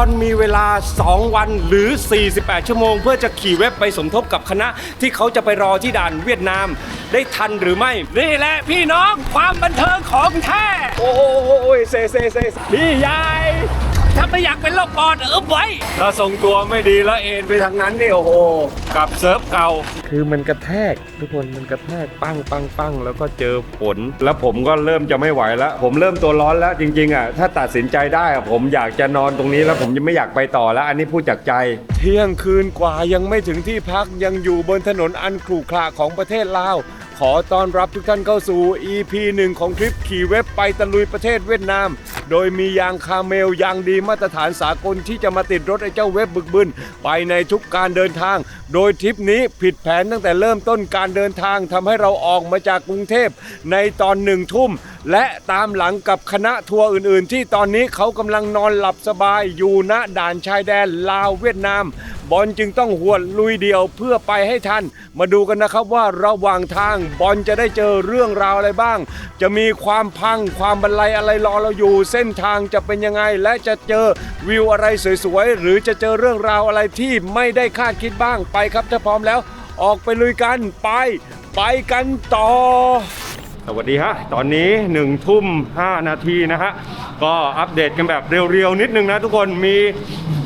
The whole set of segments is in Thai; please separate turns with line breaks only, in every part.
บอลมีเวลา 2 วันหรือ 48 ชั่วโมง เพื่อจะขี่เว็บไปสมทบกับคณะที่เขาจะไปรอที่ด่านเวียดนาม ได้ทันหรือไม่ นี่แหละพี่น้องความบันเทิงของแท้ โอ้โหเซเซเซพี่ใหญ่ ถ้าไม่อยากเป็นโรคปอดเออไว้ ถ้าทรงตัวไม่ดีแล้วเอ็นไปทางนั้นนี่โอ้โหกลับเซิร์ฟเก่า คือมันกระแทก ทุกคนมันกระแทกปั้งปั้งปั้งแล้วก็เจอฝนแล้วผมก็เริ่มจะไม่ไหวแล้ว ผมเริ่มตัวร้อนแล้วจริงๆอะถ้าตัดสินใจได้อะผมอยากจะนอนตรงนี้แล้วผมจะไม่อยากไปต่อแล้ว อันนี้พูดจากใจ เที่ยงคืนกว่ายังไม่ถึงที่พักยังอยู่บนถนนอันขรุขระของประเทศลาว ขอต้อนรับทุกท่านเข้าสู่ EP หนึ่งของทริปขี่เว็บไปตะลุยประเทศเวียดนาม โดยมียางคาเมลยางดีมาตรฐานสากลที่จะมาติดรถไอ้เจ้าเว็บบึกบึนไปในทุกการเดินทาง โดยทริปนี้ผิดแผนตั้งแต่เริ่มต้นการเดินทางทำให้เราออกมาจากกรุงเทพในตอนหนึ่งทุ่ม และตามหลังกับคณะทัวร์อื่น ๆ ที่ตอนนี้เขากำลังนอนหลับสบายอยู่ณด่านชายแดนลาวเวียดนาม บอลจึงต้องหวดลุยเดียวเพื่อไปให้ทัน มาดูกันนะครับว่าระหว่างทางบอลจะได้เจอเรื่องราวอะไรบ้าง จะมีความพังความบรรลัยอะไรรอเราอยู่ เส้นทางจะเป็นยังไง และจะเจอวิวอะไรสวยๆหรือจะเจอเรื่องราวอะไรที่ไม่ได้คาดคิดบ้างไปครับถ้าพร้อมแล้ว ออกไปลุยกันไป ไปกันต่อ สวัสดีฮะ ตอนนี้1นึ่ทุ่ม5นาทีนะฮะ ก็อัปเดตกันแบบเรียวๆนิดนึงนะทุกคนมี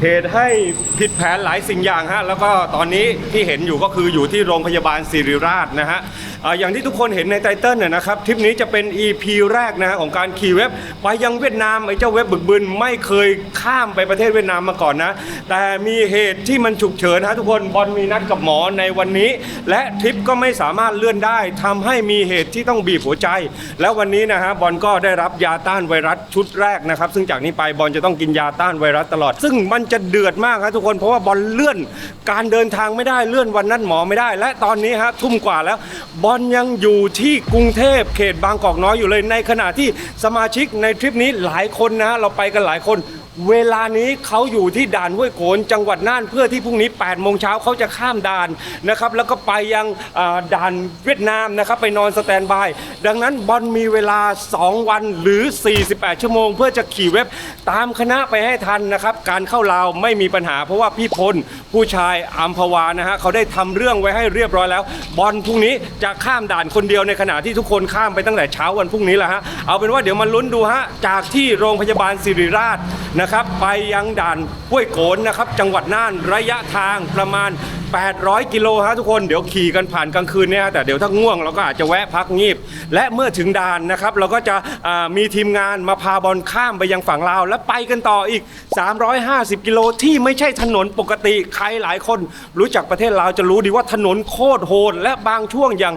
เหตุให้ผิดแผนหลายสิ่งอย่างฮะ แล้วก็ตอนนี้ที่เห็นอยู่ก็คืออยู่ที่โรงพยาบาลศิริราชนะฮะ อย่างที่ทุกคนเห็นในไตเติ้ลเนี่ยนะครับทริปนี้จะเป็น EP แรกนะฮะของการขี่เว็บไปยังเวียดนามไอ้เจ้าเว็บบึกบึนไม่เคยข้ามไปประเทศเวียดนามมาก่อนนะ แต่มีเหตุที่มันฉุกเฉินฮะทุกคนบอลมีนัดกับหมอในวันนี้ และทริปก็ไม่สามารถเลื่อนได้ทำให้มีเหตุที่ต้องบีบหัวใจ แล้ววันนี้นะฮะบอลก็ได้รับยาต้านไวรัสชุดแรกนะครับซึ่งจากนี้ไปบอลจะต้องกินยาต้านไวรัสตลอด ซึ่งมันจะเดือดมากครับทุกคนเพราะว่าบอลเลื่อน การเดินทางไม่ได้เลื่อนวันนัดหมอไม่ได้ และตอนนี้ฮะทุ่มกว่าแล้วบอลอนยังอยู่ที่กรุงเทพเขตบางกอกน้อยอยู่เลยในขณะที่สมาชิกในทริปนี้หลายคนนะเราไปกันหลายคน เวลานี้เขาอยู่ที่ด่านห้วยโขนจังหวัดน่านเพื่อที่พรุ่งนี้8โมงเช้าเขาจะข้ามด่านนะครับ แล้วก็ไปยังด่านเวียดนามนะครับ ไปนอนสแตนบาย ดังนั้นบอลมีเวลา 2 วันหรือ 48 ชั่วโมง เพื่อจะขี่เว็บตามคณะไปให้ทันนะครับ การเข้าลาวไม่มีปัญหา เพราะว่าพี่พลผู้ชายอัมพวานะฮะเขาได้ทำเรื่องไว้ให้เรียบร้อยแล้ว บอลพรุ่งนี้จะข้ามด่านคนเดียวในขณะที่ทุกคนข้ามไปตั้งแต่เช้าวันพรุ่งนี้แหละฮะเอาเป็นว่าเดี๋ยวมาลุ้นดูฮะจากที่โรงพยาบาลศิริราชนะครับไปยังด่านห้วยโขนนะครับจังหวัดน่านระยะทางประมาณ 800 กิโลฮะทุกคนเดี๋ยวขี่กันผ่านกลางคืนเนี่ยแต่เดี๋ยวถ้าง่วงเราก็อาจจะแวะพักงีบ และเมื่อถึงด่านนะครับเราก็จะมีทีมงานมาพาบอลข้ามไปยังฝั่งลาว และไปกันต่ออีก 350 กิโลที่ไม่ใช่ถนนปกติใครหลายคน รู้จักประเทศลาวจะรู้ดีว่าถนนโคตรโหดและบางช่วงอย่าง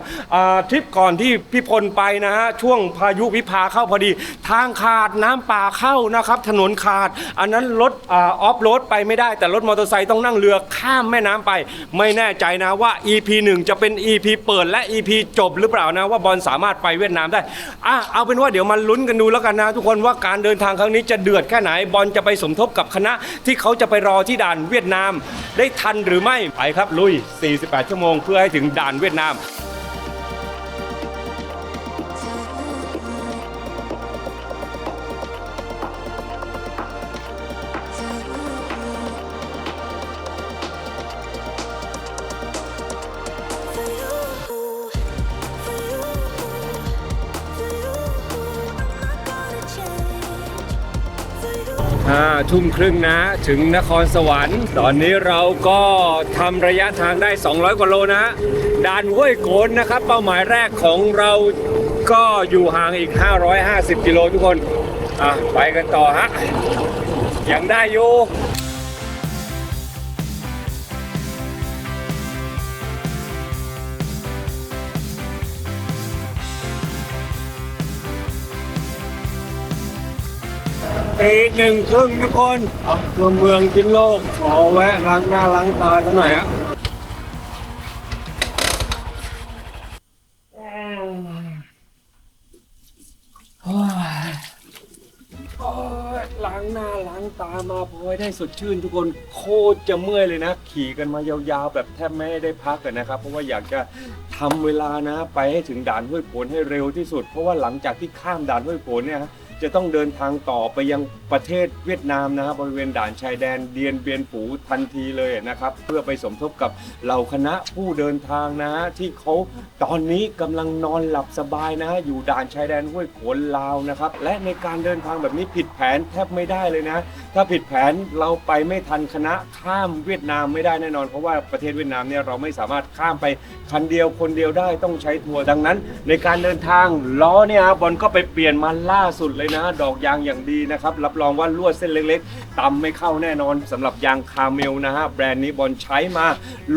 าทริปก่อนที่พี่พลไปนะฮะช่วงพายุวิภาเข้าพอดี ทางขาดน้ำป่าเข้านะครับถนนขาดอันนั้นรถออฟโรดไปไม่ได้แต่รถมอเตอร์ไซค์ต้องนั่งเรือข้ามแม่น้ำไป ไม่แน่ใจนะว่า EP 1 จะเป็น EP เปิดและ EP จบหรือเปล่านะว่าบอลสามารถไปเวียดนามได้อะเอาเป็นว่าเดี๋ยวมาลุ้นกันดูแล้วกันนะ ทุกคนว่าการเดินทางครั้งนี้จะเดือดแค่ไหนบอลจะไปสมทบกับคณะที่เขาจะไปรอที่ด่านเวียดนาม ได้ทันหรือไม่ไปครับลุย 48 ชั่วโมงเพื่อให้ถึงด่านเวียดนาม ทุ่มครึ่งนะ ถึงนครสวรรค์ ตอนนี้เราก็ทำระยะทางได้ 200 กว่าโลนะด่านห้วยโขนนะครับ เป้าหมายแรกของเราก็อยู่ห่างอีก 550 กิโลทุกคน อะ ไปกันต่อฮะ ยังได้อยู่ อีหนึ่งครึ่งทุกคนอำเภอเมืองพิษณุโลก ขอแวะล้างหน้าล้างตาสักหน่อยฮะโอ้ยโอ้ล้างหน้าล้างตามาพอยได้สดชื่นทุกคนโคตรจะเมื่อยเลยนะ ขี่กันมายาวๆ แบบแทบไม่ได้พักกันนะครับ เพราะว่าอยากจะทำเวลานะ ไปให้ถึงด่านห้วยโขนให้เร็วที่สุด เพราะว่าหลังจากที่ข้ามด่านห้วยโขนเนี่ยฮะ จะต้องเดินทางต่อไปยังประเทศเวียดนามนะครับบริเวณด่านชายแดนเดียนเบียนฝูทันทีเลยนะครับ เพื่อไปสมทบกับเหล่าคณะผู้เดินทางนะฮะที่เขาตอนนี้กำลังนอนหลับสบายนะฮะอยู่ด่านชายแดนห้วยโขนลาวนะครับ และในการเดินทางแบบนี้ผิดแผนแทบไม่ได้เลยนะ ถ้าผิดแผนเราไปไม่ทันคณะข้ามเวียดนามไม่ได้แน่นอน เพราะว่าประเทศเวียดนามเนี่ยเราไม่สามารถข้ามไปคันเดียวคนเดียวได้ต้องใช้ทัวร์ดังนั้น ในการเดินทางล้อเนี่ยฮะบอลก็ไปเปลี่ยนมาล่าสุดเลยยนะ ดอกยางอย่างดีนะครับ รับรองว่าลวดเส้นเล็กๆต่ำไม่เข้าแน่นอนสำหรับยางคาเมลนะฮะแบรนด์นี้บอลใช้มา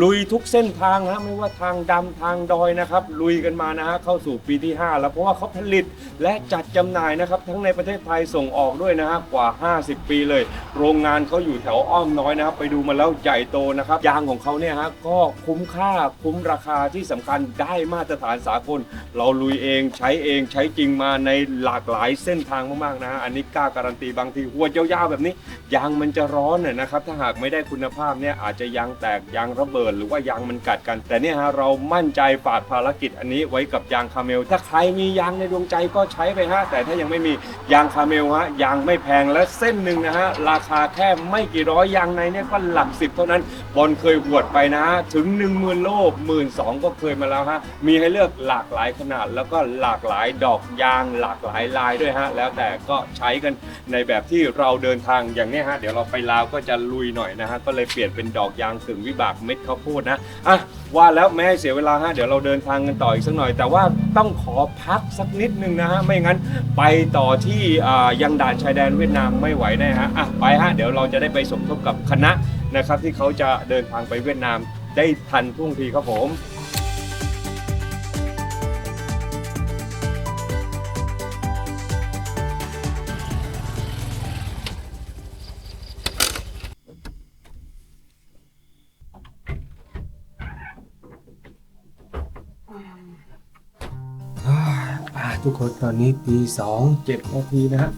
ลุยทุกเส้นทางฮะไม่ว่าทางดำทางดอยนะครับ ลุยกันมานะฮะเข้าสู่ปีที่ 5 แล้วเพราะว่าเขาผลิตและจัดจำหน่ายนะครับ ทั้งในประเทศไทยส่งออกด้วยนะฮะกว่า 50 ปีเลย โรงงานเขาอยู่แถวอ้อมน้อยนะครับ ไปดูมาแล้วใหญ่โตนะครับยางของเขาเนี่ยฮะก็คุ้มค่าคุ้มราคาที่สำคัญได้มาตรฐานสากล เราลุยเองใช้เองใช้จริงมาในหลากหลายเส้นทางมากๆนะฮะอันนี้กล้าการันตีบางทีหัวยาวๆแบบนี้ยางมันจะร้อนน่ะนะครับถ้าหากไม่ได้คุณภาพเนี่ยอาจจะยางแตกยางระเบิด หรือว่ายางมันกัดกัน แต่เนี่ยฮะเรามั่นใจฝากภารกิจอันนี้ไว้กับยางคาเมล ถ้าใครมียางในดวงใจก็ใช้ไปฮะแต่ถ้ายังไม่มียางคาเมลฮะยางไม่แพงและเส้นหนึ่งนะฮะราคาแค่ไม่กี่ร้อยยางในเนี่ยก็หลักสิบเท่านั้นบอลเคยหวดไปนะฮะถึง 1 0,000 โลหมื่นสองก็เคยมาแล้วฮะมีให้เลือกหลากหลายขนาดแล้วก็หลากหลายดอกยางหลากหลายลายด้วยฮะแล้วแต่ก็ใช้กันในแบบที่เราเดินทางอย่างนี้ฮะเดี๋ยวเราไปลาวก็จะลุยหน่อยนะฮะก็เลยเปลี่ยนเป็นดอกยางถึงวิบากเม็ดข้าวโพดนะอะว่าแล้วไม่ให้เสียเวลาฮะเดี๋ยวเราเดินทางกันต่ออีกสักหน่อย แต่ว่าต้องขอพักสักนิดนึงนะฮะไม่งั้นไปต่อที่ยังด่านชายแดนเวียดนามไม่ไหวแน่ฮะอะไปฮะเดี๋ยวเราจะได้ไปสมทบกับคณะนะครับที่เขาจะเดินทางไปเวียดนามได้ทันท่วงทีครับผม ทุกคนตอนนี้ตีสองเจ็ดนาทีนะฮะ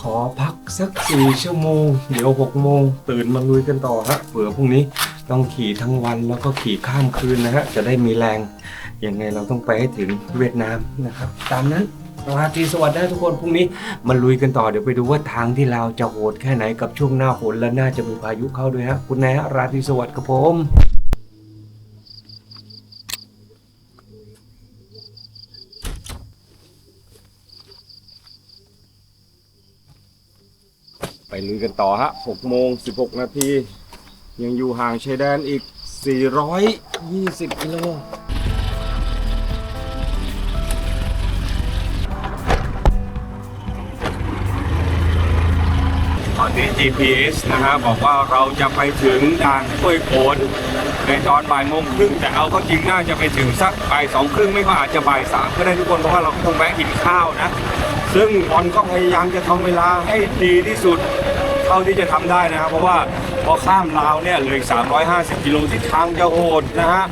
ขอพักสักสี่ชั่วโมง เดี๋ยวหกโมงตื่นมาลุยกันต่อฮะเผื่อพรุ่งนี้ต้องขี่ทั้งวันแล้วก็ขี่ข้ามคืนนะฮะจะได้มีแรงยังไงเราต้องไปให้ถึงเวียดนามนะครับ ตามนั้นราตรีสวัสดิ์นะทุกคนพรุ่งนี้มาลุยกันต่อเดี๋ยวไปดูว่าทางที่เราจะโหดแค่ไหนกับช่วงหน้าฝนและน่าจะมีพายุเข้าด้วยฮะคุณนายฮะราตรีสวัสดิ์ครับผม ลุยกันต่อฮะ6โมง 16 นาที ยังอยู่ห่างชายแดนอีก 420 กิโลตอนนี้ GPS นะฮะบอกว่าเราจะไปถึงด่านห้วยโขน ในตอนบ่ายโมงครึ่งแต่เอาก็จริงน่าจะไปถึงสักบ่ายสองครึ่งไม่ก็อาจจะบ่ายสามก็ได้ทุกคนเพราะว่าเราก็ต้องแวะกินข้าวนะ ซึ่งบอลก็พยายามจะทำเวลาให้ดีที่สุดเท่าที่จะทำได้นะครับ เพราะว่าพอข้ามลาวเนี่ยเหลืออีก350 กิโลที่ทางจะโหดนะฮะ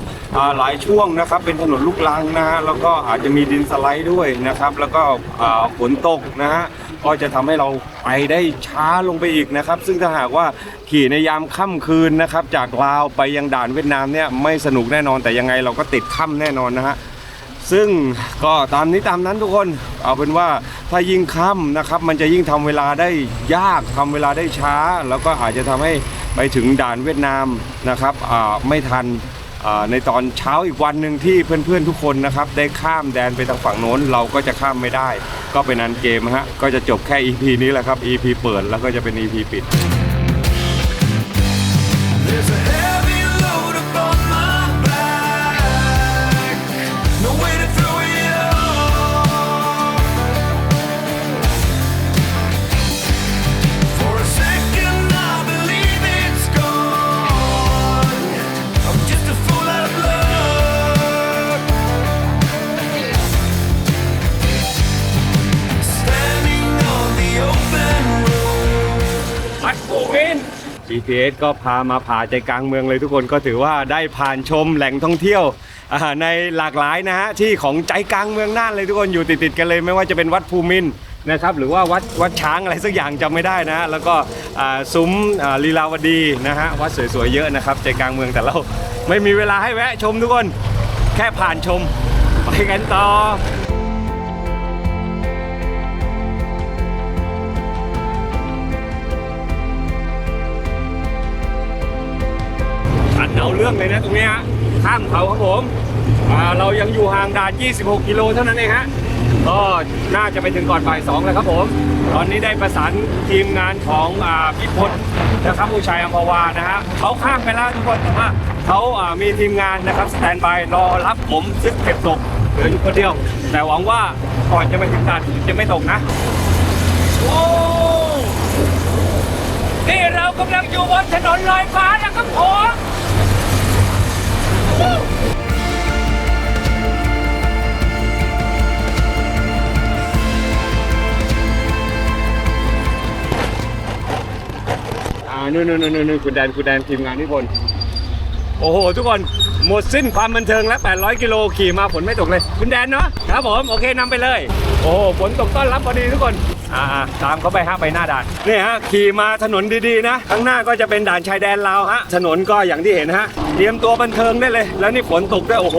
หลายช่วงนะครับเป็นถนนลูกลังนะฮะแล้วก็อาจจะมีดินสไลด์ด้วยนะครับ แล้วก็ฝนตกนะฮะก็จะทำให้เราไปได้ช้าลงไปอีกนะครับ ซึ่งถ้าหากว่าขี่ในยามค่ำคืนนะครับ จากลาวไปยังด่านเวียดนามเนี่ยไม่สนุกแน่นอนแต่ยังไงเราก็ติดค่ำแน่นอนนะฮะซึ่งก็ตามนี้ตามนั้นทุกคนเอาเป็นว่าถ้ายิ่งค่ำนะครับ มันจะยิ่งทำเวลาได้ยากทำเวลาได้ช้า แล้วก็อาจจะทำให้ไปถึงด่านเวียดนามนะครับไม่ทัน ในตอนเช้าอีกวันหนึ่งที่เพื่อนๆทุกคนนะครับ ได้ข้ามแดนไปทางฝั่งโน้นเราก็จะข้ามไม่ได้ ก็เป็นอันเกมฮะก็จะจบแค่ EP นี้แหละครับ EP เปิดแล้วก็จะเป็น EP ปิด GPS ก็พามาผ่าใจกลางเมืองเลยทุกคนก็ถือว่าได้ผ่านชมแหล่งท่องเที่ยวในหลากหลายนะฮะที่ของใจกลางเมืองน่านเลยทุกคนอยู่ติดๆกันเลย ไม่ว่าจะเป็นวัดภูมินนะครับหรือว่าวัดวัดช้างอะไรสักอย่างจำไม่ได้นะแล้วก็ซุ้มลีลาวดีนะฮะวัดสวยๆเยอะนะครับใจกลางเมืองแต่เราไม่มีเวลาให้แวะชมทุกคน แค่ผ่านชมไปกันต่อ เอาเรื่องเลยนะตรงนี้ฮะข้ามเขาครับผมเรายังอยู่ห่างด่าน 26 กิโลเท่านั้นเองฮะก็น่าจะไปถึงก่อนบ่ายสองแล้วครับผม ตอนนี้ได้ประสานทีมงานของอ่าพี่พลนะครับผู้ชายอัมพวานะฮะเขาข้ามไปแล้วทุกคนแต่ว่าเขาามีทีมงานนะครับสแตนบายรอรับผมซึ่งเก็บตกเหลืออยู่คนเดียว แต่หวังว่าก่อนจะไปถึงด่านจะไม่ตกนะโอ้นี่เรากำลังอยู่บนถนนลอยฟ้านะครับผม อ่านู่นนู่นนู่นนู่นคุณแดนคุณแดนทีมงานทุกคน โอ้โห ทุกคนหมดสิ้นความบันเทิงแล้ว 800 กิโลขี่มาฝนไม่ตกเลย คุณแดนเนาะครับผม โอเคนำไปเลย โอ้โหฝนตกต้อนรับพอดีทุกคน อ่าตามเขาไปฮะไปหน้าด่านนี่ฮะขี่มาถนนดีๆนะข้างหน้าก็จะเป็นด่านชายแดนลาวฮะถนนก็อย่างที่เห็นฮะเตรียมตัวบันเทิงได้เลย แล้วนี่ฝนตกด้วยโอ้โห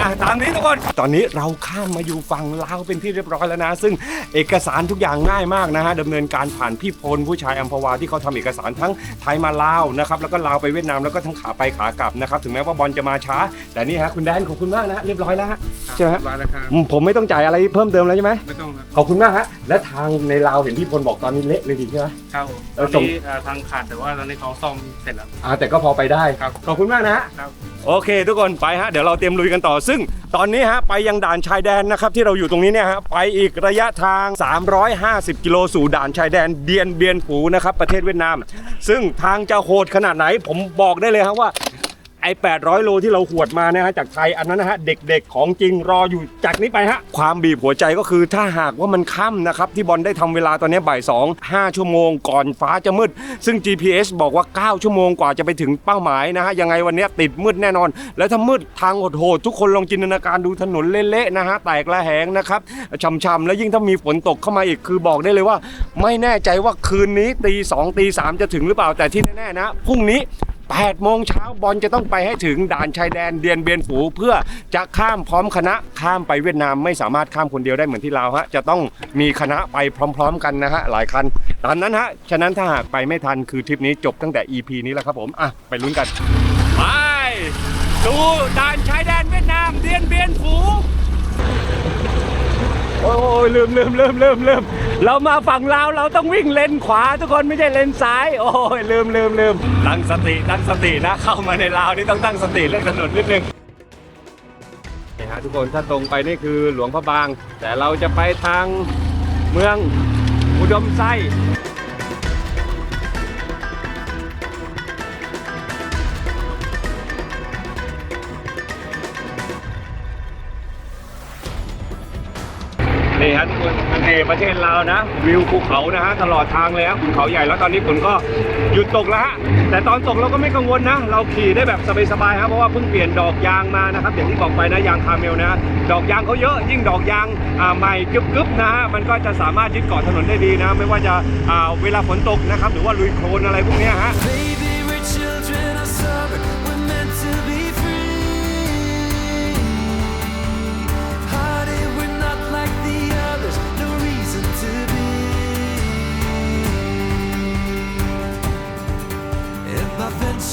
อะตามนี้ทุกคน ตอนนี้เราข้ามมาอยู่ฝั่งลาวเป็นที่เรียบร้อยแล้วนะ ซึ่งเอกสารทุกอย่างง่ายมากนะฮะดำเนินการผ่านพี่พลผู้ชายอัมพวาที่เขาทำเอกสารทั้งไทยมาลาวนะครับแล้วก็ลาวไปเวียดนามแล้วก็ทั้งขาไปขากลับนะครับถึงแม้ว่าบอลจะมาช้า แต่นี่ฮะคุณแดนขอบคุณมากนะเรียบร้อยแล้วฮะใช่ไหมฮะ
ร้อยแล้วครับ
อืมผมไม่ต้องจ่ายอะไรเพิ่มเติมแล้วใช่ไหม
ไม่ต้องครับ
ขอบคุณมากฮะและทางในลาวเห็นพี่พลบอกตอนนี้เละเลยดีใช่ไหม
ครับ
แล้
ต
ว
อน
ส่ง
นี้เอ่อทางขาดแต่ว่าตอนนี้เขาซ่อมเสร็จแล้ว
อ่าแต่ก็พอไปได้
ครับ
ขอบคุณมากนะฮะ
ครับ
โอเค ทุกคนไปฮะเดี๋ยวเราเตรียมลุยกันต่อซึ่งตอนนี้ฮะไปยังด่านชายแดนนะครับที่เราอยู่ตรงนี้เนี่ยฮะไปอีกระยะทาง 350 กิโลสู่ด่านชายแดนเดียนเบียนผูนะครับประเทศเวียดนาม ซึ่งทางจะโหดขนาดไหนผมบอกได้เลยครับว่า ไอ้800 โลที่เราหวดมานะฮะจากไทยอันนั้นนะฮะเด็กๆของจริงรออยู่จากนี้ไปฮะความบีบหัวใจก็คือถ้าหากว่ามันค่ำนะครับที่บอลได้ทำเวลาตอนนี้บ่าย2 5ชั่วโมงก่อนฟ้าจะมืด ซึ่ง GPS บอกว่า 9 ชั่วโมงกว่าจะไปถึงเป้าหมายนะฮะยังไงวันนี้ติดมืดแน่นอน แล้วถ้ามืดทางโหดๆทุกคนลองจินตนาการดูถนนเละๆนะฮะแตกระแหงนะครับช่ำๆแล้วยิ่งถ้ามีฝนตกเข้ามาอีกคือบอกได้เลยว่า ไม่แน่ใจว่าคืนนี้ตีสองตีสามจะถึงหรือเปล่าแต่ที่แน่ๆนะพรุ่งนี้ 8โมงเช้าบอลจะต้องไปให้ถึงด่านชายแดนเดียนเบียนฝูเพื่อจะข้ามพร้อมคณะข้ามไปเวียดนามไม่สามารถข้ามคนเดียวได้เหมือนที่ลาวฮะจะต้องมีคณะไปพร้อม ๆ กันนะฮะหลายคันตามนั้นฮะฉะนั้นถ้าหากไปไม่ทันคือทริปนี้จบตั้งแต่ EP นี้แล้วครับผมอะไปลุ้นกันไปดูด่านชายแดนเวียดนามเดียนเบียนฝูโอ้ยลืมลืมลืมลืมลืม เรามาฝั่งลาวเราต้องวิ่งเลนขวาทุกคนไม่ใช่เลนซ้าย โอ้ยลืมลืมลืมตั้งสติตั้งสตินะเข้ามาในลาวนี่ต้องตั้งสติเรื่องถนนนิดนึงนี่ฮะทุกคนถ้าตรงไปนี่คือหลวงพระบาง แต่เราจะไปทางเมืองอุดมไส้ นทะเลประเทศลาวนะ วิวภูเขานะฮะตลอดทางเลยฮะภูเขาใหญ่แล้วตอนนี้ฝนก็หยุดตกแล้วฮะแต่ตอนตกเราก็ไม่กังวลนะ เราขี่ได้แบบสบายๆครับเพราะว่าเพิ่งเปลี่ยนดอกยางมานะครับอย่างที่บอกไปนะยางคาเมลนะดอกยางเขาเยอะยิ่งดอกยางใหม่กึบๆนะฮะมันก็จะสามารถยึดเกาะถนนได้ดีนะ ไม่ว่าจะเวลาฝนตกนะครับหรือว่าลุยโคลนอะไรพวกนี้ฮะ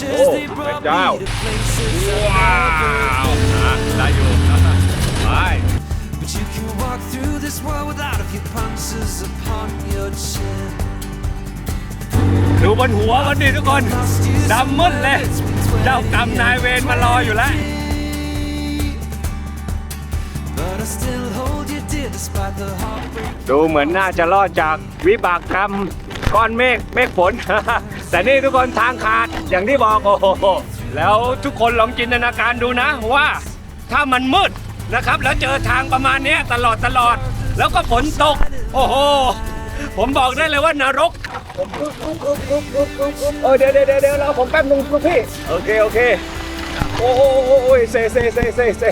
my ventures,
Oh,
they brought
my God.
me to places I've
ว้าว
never
อะได้อยู่ไป
But you can walk through this world without a few punches upon your chin.
ดูบนหัววันนี้ทุกคนดำมืดเลย เจ้ากรรมนายเวรมารออยู่แล้ว
But I still hold you dear despite the heartbreak.
ดูเหมือนน่าจะรอดจากวิบากกรรมก้อนเมฆเมฆฝน แต่นี่ทุกคนทางขาด อย่างที่บอกโอ้โหแล้วทุกคนลองจินตนาการดูนะว่าถ้ามันมืดนะครับ แล้วเจอทางประมาณเนี้ยตลอดตลอด แล้วก็ฝนตก โอ้โห ผมบอกได้เลยว่านรกเออเดี๋ยวเดี๋ยวเดี๋ยวเดี๋ยวรอผมแป๊บนึงคุณพี่ โอเคโอเค โอ้โหโอ้ยเซเซเซเซเซ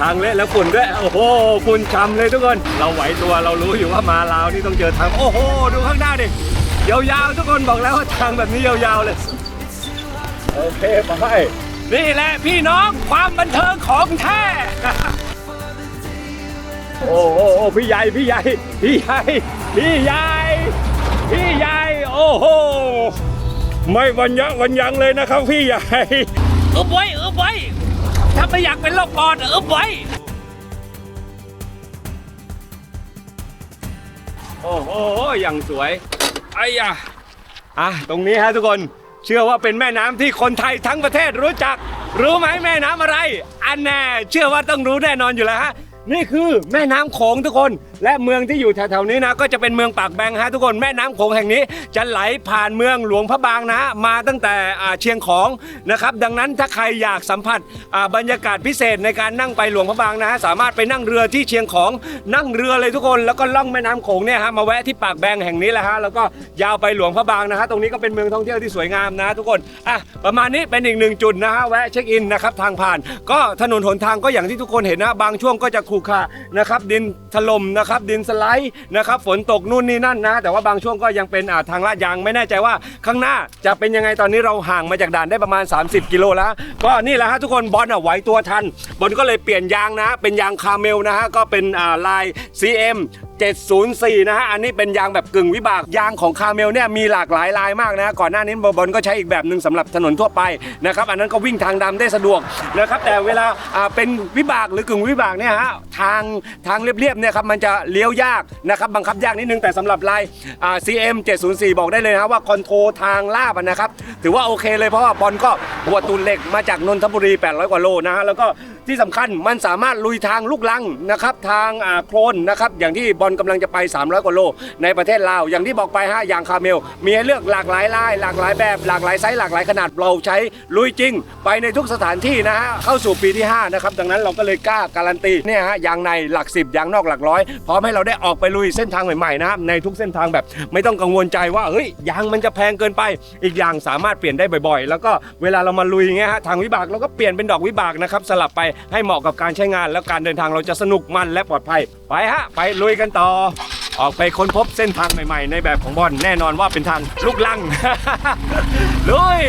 ทางเละแล้วฝุ่นด้วย โอ้โหฝุ่นช้ำเลยทุกคน เราไหวตัวเรารู้อยู่ว่ามาลาวนี่ต้องเจอทาง โอ้โห ดูข้างหน้าดิ ยาวๆ ทุกคนบอกแล้วว่าทางแบบนี้ยาวๆเลย โอเคไปนี่แหละพี่น้องความบันเทิงของแท้ โอ้โหโอ้พี่ใหญ่พี่ใหญ่พี่ใหญ่พี่ใหญ่พี่ใหญ่โอ้โหไม่วันยะวันยังเลยนะครับพี่ใหญ่อึบไว้อึบไว้ถ้าไม่อยากเป็นโรคปอดอึบไว้โอ้โหอย่างสวยไอ้ยะอะตรงนี้ฮะทุกคนเชื่อว่าเป็นแม่น้ำที่คนไทยทั้งประเทศรู้จัก รู้ไหมแม่น้ำอะไร อันแน่เชื่อว่าต้องรู้แน่นอนอยู่แล้วฮะนี่คือแม่น้ำโขงทุกคน และเมืองที่อยู่แถวๆนี้นะ ก็จะเป็นเมืองปากแบงฮะทุกคนแม่น้ำโขงแห่งนี้จะไหลผ่านเมืองหลวงพระบางนะ มาตั้งแต่อ่าเชียงของนะครับ ดังนั้นถ้าใครอยากสัมผัสอ่าบรรยากาศพิเศษในการนั่งไปหลวงพระบางนะ สามารถไปนั่งเรือที่เชียงของนั่งเรือเลยทุกคนแล้วก็ล่องแม่น้ำโขงเนี่ยฮะมาแวะที่ปากแบงแห่งนี้แหละฮะแล้วก็ยาวไปหลวงพระบางนะฮะตรงนี้ก็เป็นเมืองท่องเที่ยวที่สวยงามนะ ทุกคนอะประมาณนี้เป็นอีกหนึ่งจุดนะฮะแวะเช็คอินนะครับทางผ่าน ก็ถนนหนทางก็อย่างที่ทุกคนเห็นนะบางช่วงก็จะขรุขระนะครับดินถล่มนะครับครับดินสไลด์นะครับฝนตกนู่นนี่นั่นนะ แต่ว่าบางช่วงก็ยังเป็นอ่าทางลาดยางไม่แน่ใจว่าข้างหน้าจะเป็นยังไงตอนนี้เราห่างมาจากด่านได้ประมาณ 30 กิโลแล้ว ก็นี่แหละฮะทุกคนบอลอะไหวตัวทันบอลก็เลยเปลี่ยนยางนะ เป็นยางคาเมลนะฮะก็เป็นอ่าลาย CM 704 นะฮะ อันนี้เป็นยางแบบกึ่งวิบาก ยางของคาเมลเนี่ยมีหลากหลายลายมากนะ ก่อนหน้านี้บอลก็ใช้อีกแบบหนึ่งสำหรับถนนทั่วไปนะครับ อันนั้นก็วิ่งทางดำได้สะดวกนะครับ แต่เวลาอ่าเป็นวิบากหรือกึ่งวิบากเนี่ยฮะ ทางทางเรียบๆเนี่ยครับมันจะเลี้ยวยากนะครับ บังคับยากนิดนึง แต่สำหรับลายอ่า CM 704 บอกได้เลยนะว่าคอนโทรลทางลาบนะครับ ถือว่าโอเคเลยเพราะว่าบอลก็หัวตูนเหล็กมาจากนนทบุรี 800 กว่าโลนะฮะ แล้วก็ที่สำคัญมันสามารถลุยทางลูกลังนะครับทางโคลนนะครับอย่างที่บอลกำลังจะไป 300กว่าโล ในประเทศลาวอย่างที่บอกไปฮะอย่างคาเมล มีให้เลือกหลากหลายลาย หลากหลายแบบ หลากหลายไซส์หลากหลายขนาดเราใช้ลุยจริง ไปในทุกสถานที่นะฮะเข้าสู่ปีที่ 5 นะครับ ดังนั้นเราก็เลยกล้าการันตีเนี่ยฮะยางในหลัก 10ยางนอกหลักร้อยพร้อมให้เราได้ออกไปลุยเส้นทางใหม่ๆนะครับในทุกเส้นทางแบบไม่ต้องกังวลใจว่าเฮ้ยยางมันจะแพงเกินไป อีกอย่างสามารถเปลี่ยนได้บ่อยๆ แล้วก็เวลาเรามาลุยอย่างเงี้ยฮะทางวิบากเราก็เปลี่ยนเป็นดอกวิบากนะครับสลับไปให้เหมาะกับการใช้งาน แล้วการเดินทางเราจะสนุกมันและปลอดภัย ไปฮะ ไปลุยกันต่อ ออกไปค้นพบเส้นทางใหม่ๆ ในแบบของบอลแน่นอนว่าเป็นทางลูกลัง ลุย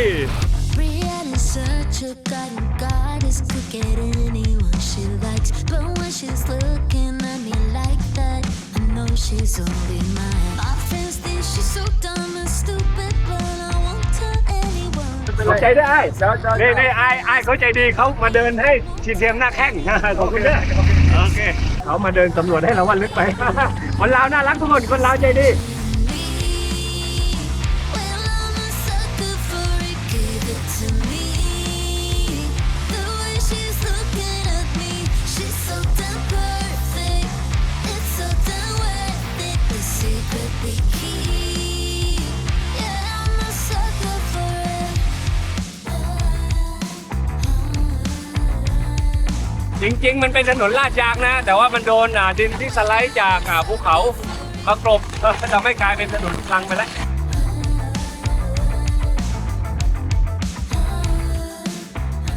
Brianna's such a god, and God is could get anyone she likes. But when she's looking at me like that, I know she's only mine. My friends think she's so dumb and stupid, anyone.
ขอบใจได้นี่นี่ไอ้ไอ้เขาใจดีเขามาเดินให้ชีเทียมหน้าแข้งขอบคุณด้วยโอเคเขามาเดินสำรวจให้เราวันลึกไปคนลาวน่ารักทุกคนคนลาวใจดี จริง ๆ มันเป็นถนนลาดยางนะ แต่ว่ามันโดนอ่าดินที่สไลด์จากอ่าภูเขามากรบทำให้กลายเป็นถนนลังไปแล้ว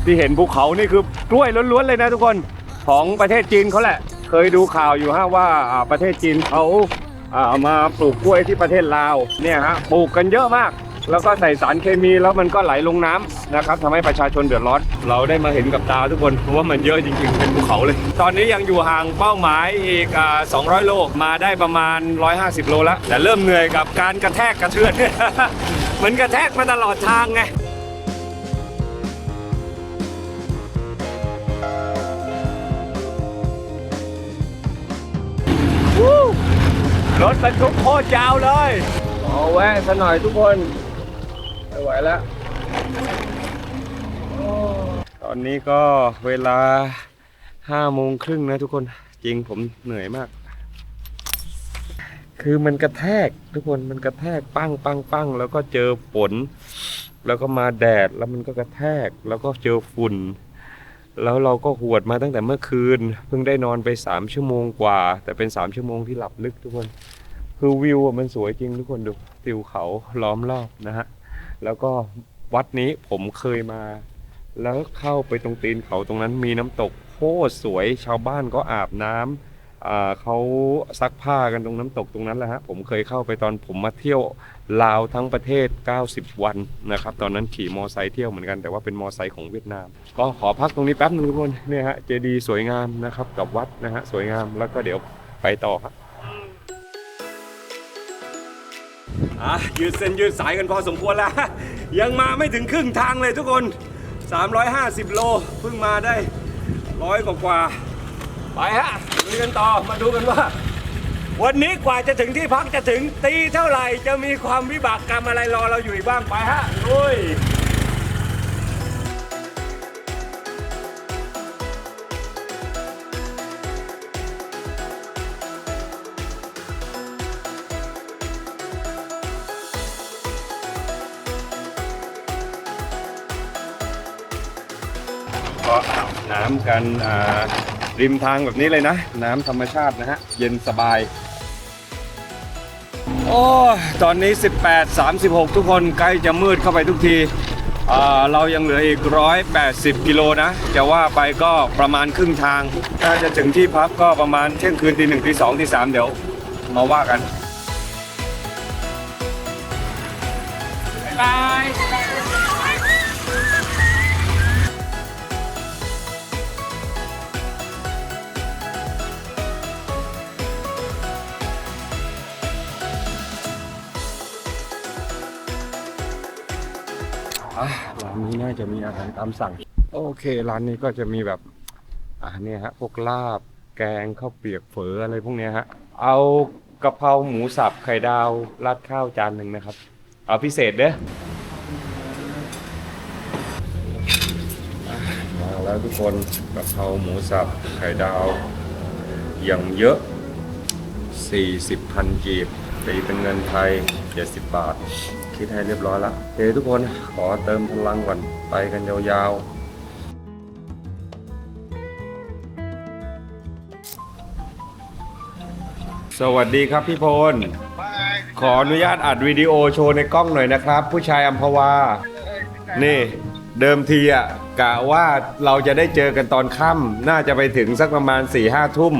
ที่เห็นภูเขานี่คือกล้วยล้วนๆเลยนะทุกคนของประเทศจีนเขาแหละ เคยดูข่าวอยู่ฮะว่าอ่าประเทศจีนเขาอ่ามาปลูกกล้วยที่ประเทศลาวเนี่ยฮะปลูกกันเยอะมาก แล้วก็ใส่สารเคมีแล้วมันก็ไหลลงน้ำนะครับทำให้ประชาชนเดือดร้อน เราได้มาเห็นกับตาทุกคนเพราะว่ามันเยอะจริงๆ เป็นภูเขาเลย ตอนนี้ยังอยู่ห่างเป้าหมายอีกอ่า200 โลมาได้ประมาณ 150 โลแล้วแต่เริ่มเหนื่อยกับการกระแทกกระเทือนเหมือนกระแทกมาตลอดทางไงรถบรรทุกโคตรยาวเลยเอแวะซะหน่อยทุกคน ไหวแล้วตอนนี้ก็เวลาห้าโมงครึ่งนะทุกคน จริงผมเหนื่อยมาก คือมันกระแทกทุกคนมันกระแทกปั้งปั้งปั้งแล้วก็เจอฝนแล้วก็มาแดดแล้วมันก็กระแทกแล้วก็เจอฝุ่น แล้วเราก็หวดมาตั้งแต่เมื่อคืน เพิ่งได้นอนไป3ชั่วโมงกว่า แต่เป็น3ชั่วโมงที่หลับลึกทุกคน คือวิวมันสวยจริงทุกคนดูติวเขาล้อมรอบนะฮะ แล้วก็วัดนี้ผมเคยมา แล้วเข้าไปตรงตีนเขาตรงนั้นมีน้ำตกโคตรสวยชาวบ้านก็อาบน้ำเขาซักผ้ากันตรงน้ำตกตรงนั้นแหละฮะผมเคยเข้าไปตอนผมมาเที่ยวลาวทั้งประเทศ 90 วันนะครับ ตอนนั้นขี่มอไซค์เที่ยวเหมือนกันแต่ว่าเป็นมอไซค์ของเวียดนาม ก็ขอพักตรงนี้แป๊บนึงทุกคนเนี่ยฮะเจดีย์สวยงามนะครับกับวัดนะฮะสวยงามแล้วก็เดี๋ยวไปต่อครับ อะยืดเส้นยืดสายกันพอสมควรแล้ว ยังมาไม่ถึงครึ่งทางเลยทุกคน 350 โลเพิ่งมาได้ร้อยกว่าไปฮะลุยกันต่อมาดูกันว่า วันนี้กว่าจะถึงที่พักจะถึงตีเท่าไหร่จะมีความวิบากกรรมอะไรรอเราอยู่อีกบ้างไปฮะลุย อาบน้ำกันริมทางแบบนี้เลยนะ น้ำธรรมชาตินะฮะ เย็นสบาย โอ้ตอนนี้ 18 36 ทุกคนใกล้จะมืดเข้าไปทุกที เรายังเหลืออีก 180 กิโลนะ จะว่าไปก็ประมาณครึ่งทาง ถ้าจะถึงที่พักก็ประมาณเที่ยงคืนตีหนึ่งตีสองตีสามเดี๋ยวมาว่ากันบ๊าย น่าจะมีอาหารตามสั่ง โอเค ร้านนี้ก็จะมีแบบอ่าเนี่ยฮะพวกลาบ แกงข้าวเปียกเฝออะไรพวกเนี้ยฮะ เอากะเพราหมูสับไข่ดาวราดข้าวจานหนึ่งนะครับ เอาพิเศษเด้อมาแล้วทุกคนกะเพราหมูสับไข่ดาวอย่างเยอะ 40พันกีบตีเป็นเงินไทย 70 บาท คิดให้เรียบร้อยแล้วโอเคทุกคนขอเติมพลังก่อน ไปกันยาวๆ สวัสดีครับพี่พล ขออนุญาตอัดวิดีโอโชว์ในกล้องหน่อยนะครับ ผู้ชายอัมพวา นี่เดิมทีอะกะว่าเราจะได้เจอกันตอนค่ำน่าจะไปถึงสักประมาณ4ี่ห้าทุ่ม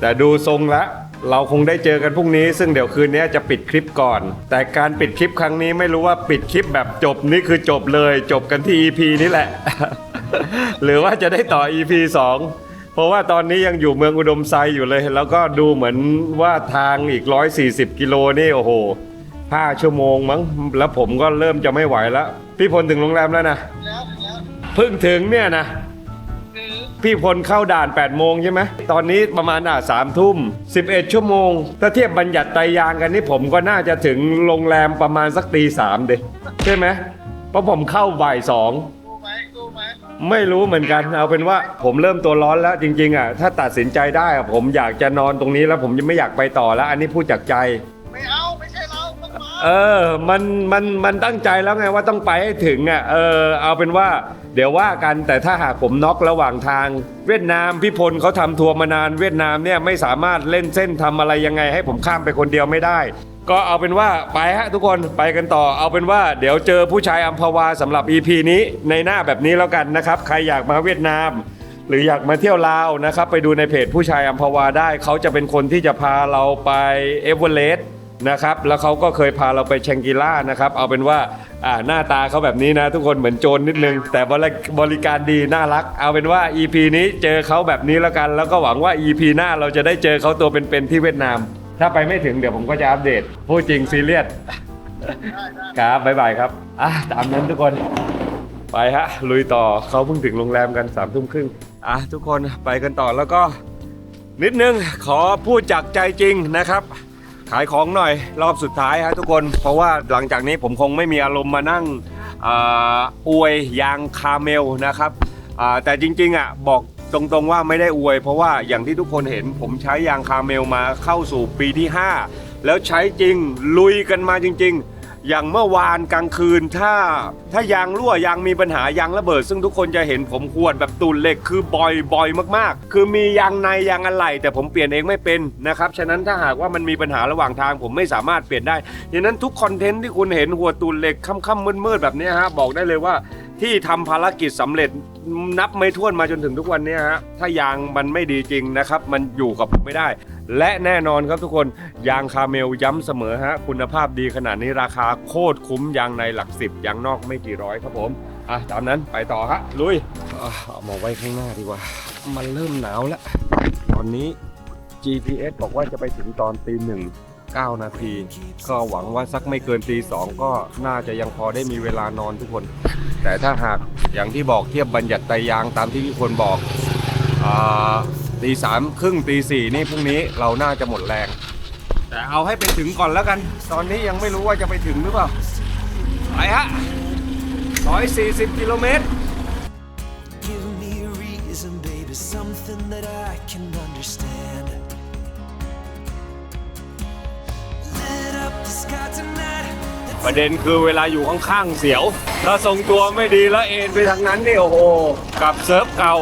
แต่ดูทรงแล้ว เราคงได้เจอกันพรุ่งนี้ ซึ่งเดี๋ยวคืนนี้จะปิดคลิปก่อน แต่การปิดคลิปครั้งนี้ไม่รู้ว่าปิดคลิปแบบจบนี่คือจบเลย จบกันที่ EP นี้แหละ หรือว่าจะได้ต่อ EP 2เพราะว่าตอนนี้ยังอยู่เมืองอุดมไซอยู่เลย แล้วก็ดูเหมือนว่าทางอีก 140 กิโลนี่โอ้โห5ชั่วโมงมั้ง แล้วผมก็เริ่มจะไม่ไหวแล้ว พี่พลถึงโรงแรมแล้วนะเพิ่งถึงเนี่ยนะ พี่พลเข้าด่าน 8 โมงใช่ไหมตอนนี้ประมาณอะสามทุ่ม 11 ชั่วโมง ถ้าเทียบบัญญัติไตรยางกันนี่ผมก็น่าจะถึงโรงแรมประมาณสักตีสามเดใช่ไหมเพราะผมเข้าบ่ายสอง ไม่รู้เหมือนกัน เอาเป็นว่าผมเริ่มตัวร้อนแล้วจริง ๆ อะ ถ้าตัดสินใจได้อะผมอยากจะนอนตรงนี้แล้วผมจะไม่อยากไปต่อแล้ว อันนี้พูดจากใจ
เออ มั
น มัน มันตั้งใจแล้วไงว่าต้องไปให้ถึงอะ เออ เอาเป็นว่า เดี๋ยวว่ากัน แต่ถ้าหากผมน็อกระหว่างทาง เวียดนามพี่พลเขาทำทัวร์มานาน เวียดนามเนี่ยไม่สามารถเล่นเส้นทำอะไรยังไงให้ผมข้ามไปคนเดียวไม่ได้ ก็เอาเป็นว่าไปฮะทุกคนไปกันต่อ เอาเป็นว่า เดี๋ยวเจอผู้ชายอัมพวาสำหรับ EP นี้ในหน้าแบบนี้แล้วกันนะครับ ใครอยากมาเวียดนาม หรืออยากมาเที่ยวลาวนะครับ ไปดูในเพจผู้ชายอัมพวาได้เขาจะเป็นคนที่จะพาเราไปเอเวอเรสต์ นะครับ แล้วเขาก็เคยพาเราไปแชงกิล่านะครับ เอาเป็นว่าอ่าหน้าตาเขาแบบนี้นะทุกคนเหมือนโจรนิดนึง แต่บริบริการดีน่ารัก เอาเป็นว่า EP นี้เจอเขาแบบนี้แล้วกัน แล้วก็หวังว่า EP หน้าเราจะได้เจอเขาตัวเป็นๆที่เวียดนาม ถ้าไปไม่ถึงเดี๋ยวผมก็จะอัปเดตพูดจริงซีเรียสครับบ๊ายบายครับอะตามนั้นทุกคน ไปฮะลุยต่อเขาเพิ่งถึงโรงแรมกันสามทุ่มครึ่งอะทุกคนไปกันต่อแล้วก็นิดนึงขอพูดจากใจจริงนะครับ ขายของหน่อยรอบสุดท้ายฮะทุกคน เพราะว่าหลังจากนี้ผมคงไม่มีอารมณ์มานั่งออวยยางคาเมลนะครับแต่จริงๆอะบอกตรงๆว่าไม่ได้อวย เพราะว่าอย่างที่ทุกคนเห็นผมใช้ยางคาเมลมาเข้าสู่ปีที่ 5 แล้วใช้จริงลุยกันมาจริง ๆ อย่างเมื่อวานกลางคืนถ้าถ้ายางรั่วยางมีปัญหายางระเบิด ซึ่งทุกคนจะเห็นผมขวดแบบตูนเหล็กคือบ่อยบ่อยมากๆ คือมียางในยางอะไหล่แต่ผมเปลี่ยนเองไม่เป็นนะครับฉะนั้นถ้าหากว่ามันมีปัญหาระหว่างทางผมไม่สามารถเปลี่ยนได้ดังนั้นทุกคอนเทนต์ที่คุณเห็นหัวตูนเหล็กค่ำๆมืดๆแบบนี้ฮะบอกได้เลยว่าที่ทำภารกิจสำเร็จนับไม่ถ้วนมาจนถึงทุกวันนี้ฮะถ้ายางมันไม่ดีจริงนะครับมันอยู่กับผมไม่ได้ และแน่นอนครับทุกคนยางคาเมลย้ำเสมอฮะคุณภาพดีขนาดนี้ราคาโคตรคุ้มยางในหลักสิบยางนอกไม่กี่ร้อยครับผมอะตามนั้นไปต่อฮะลุยเอามาไว้ข้างหน้าดีกว่า มันเริ่มหนาวแล้ว ตอนนี้ GPS บอกว่าจะไปถึงตอนตีหนึ่ง9นาทีก็หวังว่าสักไม่เกินตีสองก็น่าจะยังพอได้มีเวลานอนทุกคน แต่ถ้าหากอย่างที่บอกเทียบบัญญัติไตยางตามที่พี่คนบอกอ่า ตีสามครึ่งตีสี่นี่พรุ่งนี้เราน่าจะหมดแรง แต่เอาให้ไปถึงก่อนแล้วกัน ตอนนี้ยังไม่รู้ว่าจะไปถึงหรือเปล่าไปฮะ140กิโลเมตร
Give me a reason, baby, something that I can understand. Lit up the sky tonight.
ประเด็นคือเวลาอยู่ข้างๆเสียว ถ้าทรงตัวไม่ดีแล้วเอ็นไปทางนั้นนี่โอ้โหกลับเซิร์ฟเก่า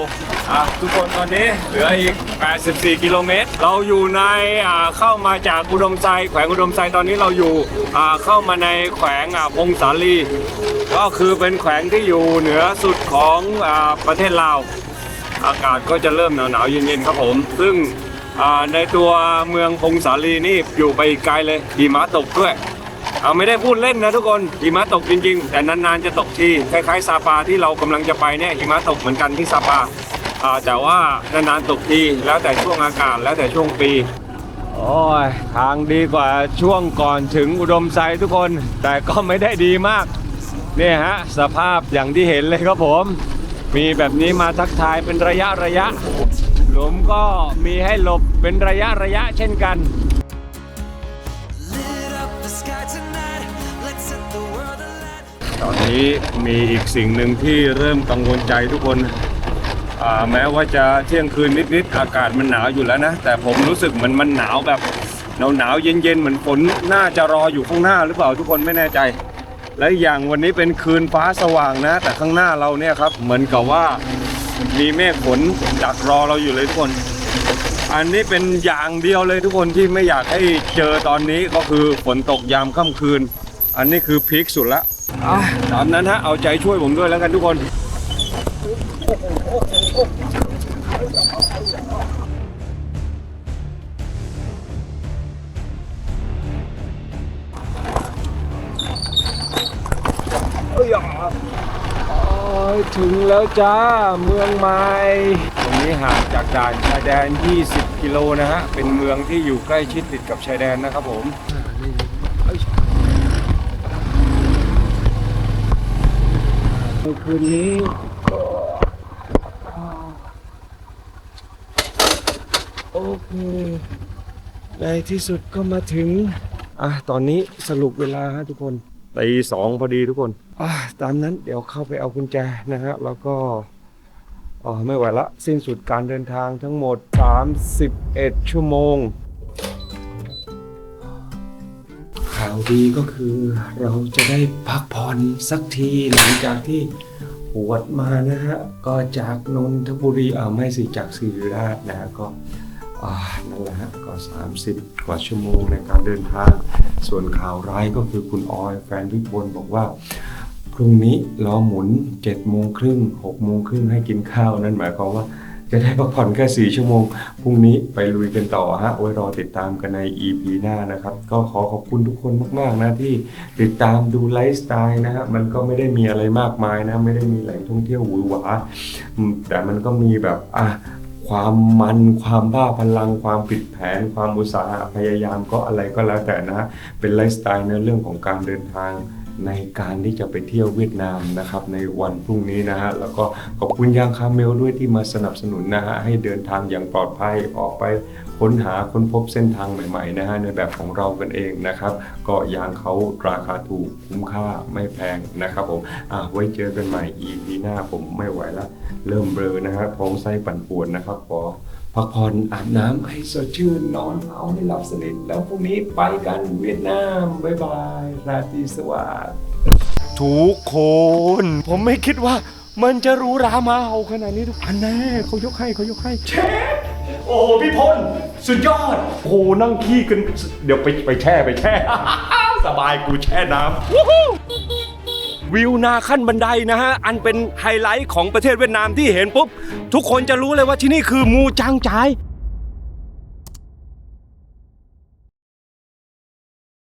อะทุกคนตอนนี้เหลืออีก 84 กิโลเมตร เราอยู่ในอ่าเข้ามาจากอุดมไซแขวงอุดมไซตอนนี้เราอยู่อ่าเข้ามาในแขวงอ่าพงสาลี ก็คือเป็นแขวงที่อยู่เหนือสุดของอ่าประเทศลาว อากาศก็จะเริ่มหนาวๆเย็นๆครับผม ซึ่งอ่าในตัวเมืองพงสาลีนี่อยู่ไปอีกไกลเลยหิมะตกด้วยเอาไม่ได้พูดเล่นนะทุกคนหิมะตกจริงๆ แต่นานๆจะตกทีคล้ายๆซาปาที่เรากำลังจะไปเนี่ยหิมะตกเหมือนกันที่ซาปาอ่า แต่ว่านานๆตกทีแล้วแต่ช่วงอากาศแล้วแต่ช่วงปีโอ้ยทางดีกว่าช่วงก่อนถึงอุดมไซทุกคน แต่ก็ไม่ได้ดีมากเนี่ยฮะสภาพอย่างที่เห็นเลยครับผม มีแบบนี้มาทักทายเป็นระยะระยะ หลุมก็มีให้หลบเป็นระยะระยะเช่นกันตอนนี้มีอีกสิ่งหนึ่งที่เริ่มกังวลใจทุกคน แม้ว่าจะเที่ยงคืนนิดๆอากาศมันหนาวอยู่แล้วนะ แต่ผมรู้สึกมือนมันหนาวแบบหนาวหนาวเย็นๆเหมือนฝนน่าจะรออยู่ข้างหน้าหรือเปล่าทุกคนไม่แน่ใจ และอย่างวันนี้เป็นคืนฟ้าสว่างนะ แต่ข้างหน้าเราเนี่ยครับเหมือนกับว่ามีเมฆฝนดักรอเราอยู่เลยทุกคน อันนี้เป็นอย่างเดียวเลยทุกคนที่ไม่อยากให้เจอตอนนี้ก็คือฝนตกยามค่ำคืน อันนี้คือพีคสุดละอะตามนั้นฮะเอาใจช่วยผมด้วยแล้วกันทุกคน ถึงแล้วจ้าเมืองใหม่ตรงนี้ห่างจากด่านชายแดน 20 กิโลนะฮะ เป็นเมืองที่อยู่ใกล้ชิดติดกับชายแดนนะครับผมคืนนี้ก็โอเคในที่สุดก็มาถึง อะ ตอนนี้สรุปเวลาฮะทุกคนตีสองพอดีทุกคน ตามนั้นเดี๋ยวเข้าไปเอากุญแจนะฮะแล้วก็อ๋อไม่ไหวละ สิ้นสุดการเดินทางทั้งหมด 31 ชั่วโมง ข่าวดีก็คือเราจะได้พักผ่อนสักทีหลังจากที่ปวดมานะฮะ ก็จากนนทบุรีอ่าไม่สิจากศิริราชนะฮะก็อ่านั่นแหละฮะก็ 30 กว่าชั่วโมงในการเดินทาง ส่วนข่าวร้ายก็คือคุณออยแฟนพี่พลบอกว่า รุ่งนี้ล้อหมุน7โมงครึ่ง6โมงครึ่งให้กินข้าวนั่นหมายความว่าจะได้พักผ่อนแค่4ชั่วโมง พรุ่งนี้ไปลุยกันต่อฮะ ไว้รอติดตามกันใน EP หน้านะครับ ก็ขอขอบคุณทุกคนมากๆนะที่ติดตามดูไลฟ์สไตล์นะฮะ มันก็ไม่ได้มีอะไรมากมายนะ ไม่ได้มีแหล่งท่องเที่ยวหวือหวา แต่มันก็มีแบบอะความมันความบ้าพลัง ความผิดแผน ความอุตสาหะพยายามก็อะไรก็แล้วแต่นะ เป็นไลฟ์สไตล์ในเรื่องของการเดินทาง ในการที่จะไปเที่ยวเวียดนามนะครับในวันพรุ่งนี้นะฮะแล้วก็ขอบคุณยางคาเมลด้วยที่มาสนับสนุนนะฮะให้เดินทางอย่างปลอดภัยออกไปค้นหาค้นพบเส้นทางใหม่ๆนะฮะในแบบของเรากันเองนะครับก็ยางเขาราคาถูกคุ้มค่าไม่แพงนะครับผมอะไว้เจอกันใหม่ EP หน้าผมไม่ไหวละเริ่มเบลอนะฮะท้องไส้ปั่นป่วนนะครับขอ พักผ่อนอาบน้ำให้สดชื่นนอนเอาให้หลับสนิทแล้วพรุ่งนี้ไปกันเวียดนาม บ๊ายบาย ราตรีสวัสดิ์ทุกคน ผมไม่คิดว่ามันจะหรู้รามาเอาขนาดนี้ทุกอันแน่เขายกให้เขายกให้เชฟโอ้พี่พลสุดยอด โอ้นั่งขี้กัน เดี๋ยวไปไปแช่ไปแช่ สบายกูแช่น้ำ วิวนาขั้นบันไดนะฮะ อันเป็นไฮไลท์ของประเทศเวียดนามที่เห็นปุ๊บ ทุกคนจะรู้เลยว่าที่นี่คือมูจางจาย